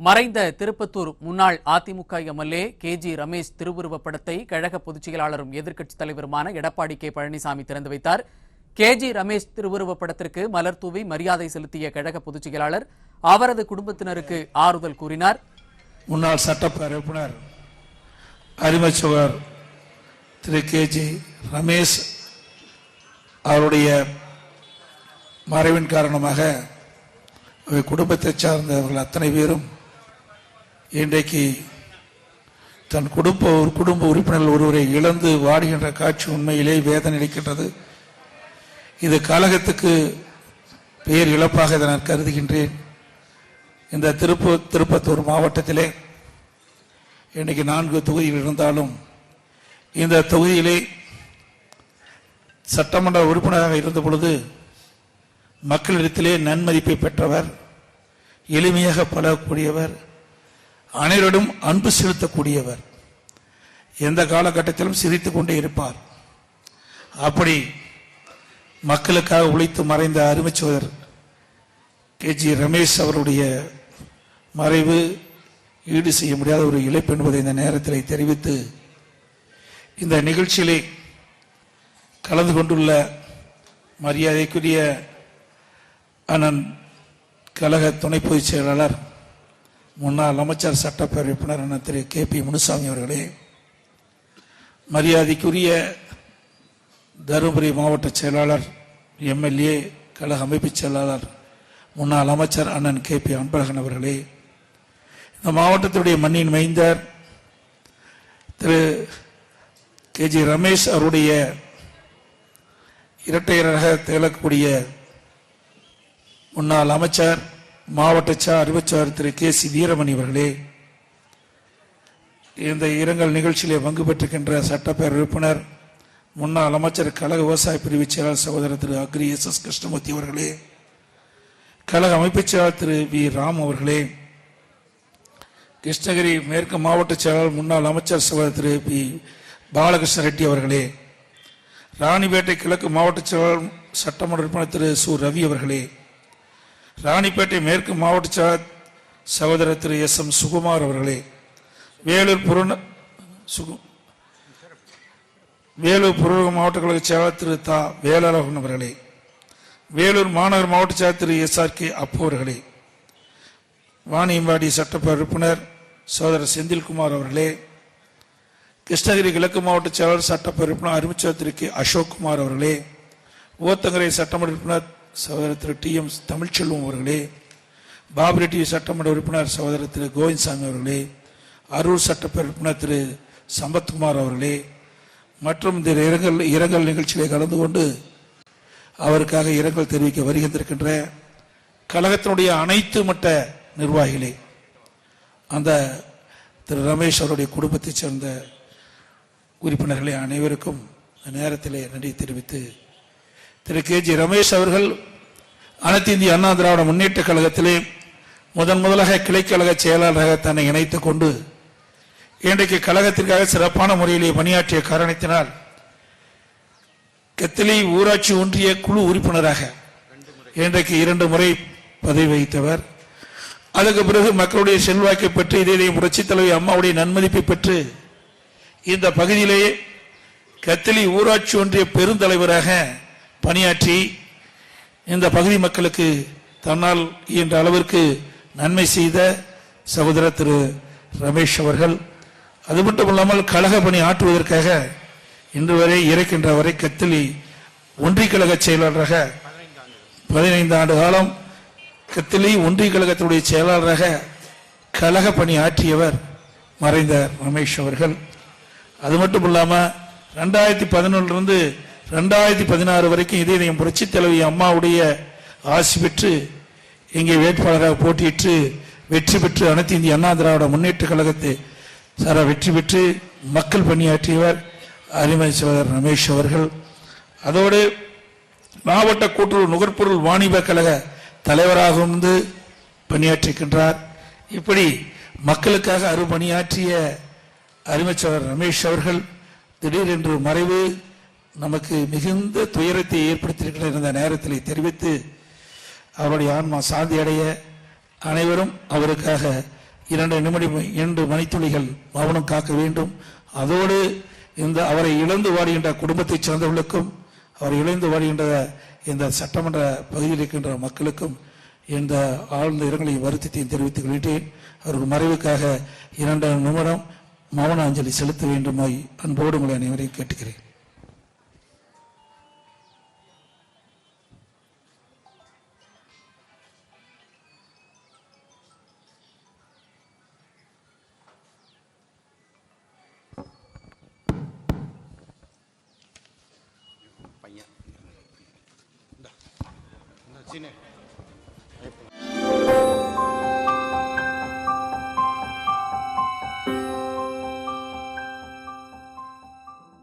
மறைந்த திருப்பத்தூர் முன்னாள் AIADMK MLA K G Ramesh திருவுருவப் படத்தை கழக பொதுச் செயலாளரும் எதிர்க்கட்சித் தலைவருமான எடப்பாடி கே பழனிசாமி திறந்து வைத்தார். கே ஜி ரமேஷ் திருவுருவப் படத்திற்கு மலர் தூவி மரியாதை செலுத்திய கழக பொதுச் செயலாளர் அவரது குடும்பத்தினருக்கு ஆறுதல் கூறினார். முன்னாள் சட்டப்பேரவை உறுப்பினர் அரிமச்சுவர் திரு கே ஜி ரமேஷ் அவருடைய மறைவின் காரணமாக குடும்பத்தைச் சார்ந்தவர்கள் அத்தனை பேரும் இன்றைக்கு தன் குடும்ப ஒரு குடும்ப உறுப்பினர் ஒருவரை இழந்து வாடுகின்ற காட்சி உண்மையிலே வேதனை அளிக்கின்றது. இது கழகத்துக்கு பேர் இழப்பாக இதை நான் கருதுகின்றேன். இந்த திருப்பு திருப்பத்தூர் மாவட்டத்திலே இன்றைக்கு நான்கு தொகுதிகள் இருந்தாலும் இந்த தொகுதியிலே சட்டமன்ற உறுப்பினராக இருந்த பொழுது மக்களிடத்திலே நன்மதிப்பை பெற்றவர் எளிமையாக பழகக்கூடியவர் அனைவரிடம் அன்பு செலுத்தக்கூடியவர். எந்த காலகட்டத்திலும் சிரித்து கொண்டே இருப்பார். அப்படி மக்களுக்காக உழைத்து மறைந்த அருமைச்சுவர் கே. ஜி. ரமேஷ் அவருடைய மறைவு ஈடு செய்ய முடியாத ஒரு இழப்பு என்பதை இந்த நேரத்தில் தெரிவித்து இந்த நிகழ்ச்சியிலே கலந்து கொண்டுள்ள மரியாதைக்குரிய அண்ணன் கழக துணை பொதுச் செயலாளர் முன்னாள் அமைச்சர் சட்டப்பேரவை உறுப்பினர் திரு. கே. பி. முனுசாமி அவர்களே மரியாதைக்குரிய தருமபுரி மாவட்ட செயலாளர் எம்எல்ஏ கழக அமைப்பு செயலாளர் முன்னாள் அமைச்சர் அண்ணன் கே. பி. அன்பழகன் அவர்களே இந்த மாவட்டத்துடைய மண்ணின் மைந்தர் திரு. கே. ஜி. ரமேஷ் அவருடைய இரட்டையராக திகழக்கூடிய முன்னாள் அமைச்சர் மாவட்ட சார் அறிவுச்சார் திரு கே சி வீரமணி அவர்களே இந்த இரங்கல் நிகழ்ச்சியிலே பங்கு பெற்றிருக்கின்ற சட்டப்பேரவை உறுப்பினர் முன்னாள் அமைச்சர் கழக விவசாய பிரிவு செயலாளர் சகோதரர் Thiru Agri S S Krishnamurthy அவர்களே கழக அமைப்புச் செயலாளர் திரு வி ராம் அவர்களே கிருஷ்ணகிரி மேற்கு மாவட்ட செயலாளர் முன்னாள் அமைச்சர் சகோதரர் திரு பி பாலகிருஷ்ண ரெட்டி அவர்களே ராணிப்பேட்டை கிழக்கு மாவட்ட செயலாளர் சட்டமன்ற உறுப்பினர் திரு சு ரவி அவர்களே ராணிப்பேட்டை மேற்கு மாவட்ட சா சகோதரர் திரு எஸ் எம் சுகுமார் அவர்களே வேலூர் புறந சுகு வேலூர் புறநகர் மாவட்ட கழக செயலாளர் திரு தா. வேலழகன் அவர்களே வேலூர் மாநகர் மாவட்ட செயலாளர் திரு எஸ் ஆர் கே அப்போ அவர்களே வாணியம்பாடி சட்டப்பேரவை உறுப்பினர் சகோதரர் செந்தில்குமார் அவர்களே கிருஷ்ணகிரி கிழக்கு மாவட்ட செயலாளர் சட்டப்பேரவை உறுப்பினர் அருமைச்சர் திரு கே அசோக்குமார் அவர்களே ஓத்தங்கரை சட்டமன்ற உறுப்பினர் சகோதரர் திரு டி எம் தமிழ்ச்செல்வம் அவர்களே பாபரெட்டி சட்டமன்ற உறுப்பினர் சகோதரர் திரு கோவிந்தசாமி அவர்களே அரூர் சட்டப்பேரவை உறுப்பினர் திரு சம்பத்குமார் அவர்களே மற்றும் இந்த இரங்கல் இரங்கல் நிகழ்ச்சியிலே கலந்து கொண்டு அவருக்காக இரங்கல் தெரிவிக்க வருகின்றிருக்கின்ற கழகத்தினுடைய அனைத்து மட்ட நிர்வாகிகளே அந்த திரு ரமேஷ் அவருடைய குடும்பத்தைச் சேர்ந்த உறுப்பினர்களே அனைவருக்கும் நேரத்திலே நன்றி தெரிவித்து திரு கே ஜி ரமேஷ் அவர்கள் அனைத்து இந்திய அண்ணா திராவிட முன்னேற்ற கழகத்திலே முதன் முதலாக கிளைக்கழக செயலாளராக தன்னை இணைத்துக் கொண்டு இன்றைக்கு கழகத்திற்காக சிறப்பான முறையிலே பணியாற்றிய காரணத்தினால் கத்திலி ஊராட்சி ஒன்றிய குழு உறுப்பினராக இன்றைக்கு இரண்டு முறை பதவி வகித்தவர். அதுக்கு பிறகு மக்களுடைய செல்வாக்கை பெற்று இதே புரட்சி தலைவி அம்மாவுடைய நன்மதிப்பை பெற்று இந்த பகுதியிலேயே கத்திலி ஊராட்சி ஒன்றிய பெருந்தலைவராக பணியாற்றி இந்த பகுதி மக்களுக்கு தன்னால் இயன்ற அளவிற்கு நன்மை செய்த சகோதரர் திரு ரமேஷ் அவர்கள். அது மட்டும் இல்லாமல் கழக பணி ஆற்றுவதற்காக இன்று வரை இறக்கின்ற வரை கத்திலி ஒன்றிய கழக செயலாளராக பதினைந்து ஆண்டு காலம் கத்திலி ஒன்றிய கழகத்தினுடைய செயலாளராக கழக பணி ஆற்றியவர் மறைந்த ரமேஷ் அவர்கள். அது மட்டும் இல்லாமல் ரெண்டாயிரத்தி பதினொன்றிலிருந்து ரெண்டாயிரத்தி பதினாறு வரைக்கும் இதே இதயம் புரட்சி தலைவி அம்மாவுடைய ஆசி பெற்று இங்கே வேட்பாளராக போட்டியிட்டு வெற்றி பெற்று அனைத்து இந்திய அண்ணா திராவிட முன்னேற்ற கழகத்தை சாரா வெற்றி பெற்று மக்கள் பணியாற்றியவர் அருமை சகோதரர் ரமேஷ் அவர்கள். அதோடு மாவட்ட கூட்டுறவு நுகர்பொருள் வாணிப கழக தலைவராக இருந்து பணியாற்றிருக்கின்றார் இப்படி மக்களுக்காக அருபணியாற்றிய அறிமைச்சவர் ரமேஷ் அவர்கள் திடீரென்று மறைவு நமக்கு மிகுந்த துயரத்தை ஏற்படுத்தியிருக்கிற இந்த நேரத்தில் தெரிவித்து அவருடைய ஆன்மா சாந்தி அடைய அனைவரும் அவருக்காக இரண்டு நிமிடம் இரண்டு மணித்துளிகள் மௌனம் காக்க வேண்டும். அதோடு இந்த அவரை இழந்து வாடுகின்ற குடும்பத்தைச் சார்ந்தவர்களுக்கும் அவரை இழந்து வாடுகின்ற இந்த சட்டமன்ற பகுதியில் இருக்கின்ற மக்களுக்கும் இந்த ஆழ்ந்த இரங்கலையும் வருத்தத்தையும் தெரிவித்துக் கொள்கிறேன். அவர்கள் மறைவுக்காக இரண்டு நிமிடம் மௌன அஞ்சலி செலுத்த வேண்டுமாய் அன்போடு உங்களை அனைவரையும் கேட்டுக்கிறேன். Cine.